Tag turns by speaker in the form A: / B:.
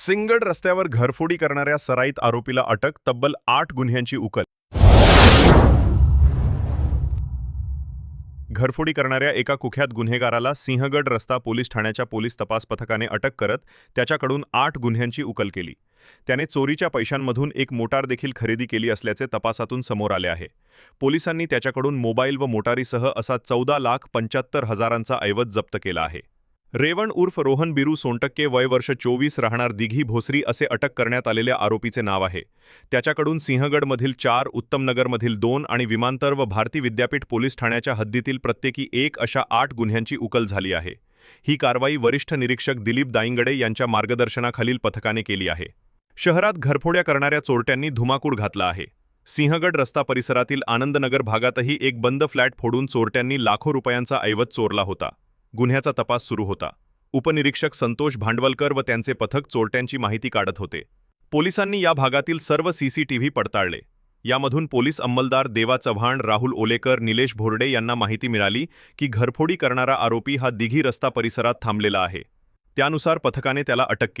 A: सिंगड रस्त्यावर घरफोडी करणाऱ्या सराईत आरोपीला अटक तब्बल आठ गुन्ह्यांची उकल. घरफोडी करणाऱ्या एका कुख्यात गुन्हेगाराला सिंहगड रस्ता पोलीस ठाण्याच्या पोलीस तपास पथकाने अटक करत त्याच्याकडून आठ गुन्ह्यांची उकल केली. त्याने चोरीच्या पैशांमधून एक मोटार देखील खरेदी केली असल्याचे तपासातून समोर आले आहे. पोलिसांनी त्याच्याकडून मोबाईल व मोटारीसह असा चौदा लाख पंच्याहत्तर हजारांचा ऐवज जप्त केला आहे. रेवण उर्फ रोहन बिरू सोनटक्के वय वर्ष चोवीस राहणार दिघी भोसरी असे अटक करण्यात आलेल्या आरोपीचे नाव आहे. त्याच्याकडून सिंहगडमधील चार उत्तमनगरमधील दोन आणि विमानतळ व भारती विद्यापीठ पोलीस ठाण्याच्या हद्दीतील प्रत्येकी एक अशा आठ गुन्ह्यांची उकल झाली आहे. ही कारवाई वरिष्ठ निरीक्षक दिलीप दाईंगडे यांच्या मार्गदर्शनाखालील पथकाने केली आहे. शहरात घरफोड्या करणाऱ्या चोरट्यांनी धुमाकूळ घातला आहे. सिंहगड रस्ता परिसरातील आनंदनगर भागातही एक बंद फ्लॅट फोडून चोरट्यांनी लाखो रुपयांचा ऐवज चोरला होता. गुन्ह्याचा तपास सुरू होता. उपनिरीक्षक संतोष भांडवलकर व त्यांचे पथक चोरट्यांची माहिती काढत होते. पोलिसांनी या भागातील सर्व सीसीटीव्ही पडताळले. यामधून पोलीस अंमलदार देवा चव्हाण राहुल ओलेकर निलेश भोरडे यांना माहिती मिळाली की घरफोडी करणारा आरोपी हा दिघी रस्ता परिसरात थांबलेला आहे. त्यानुसार पथकाने त्याला अटक केली.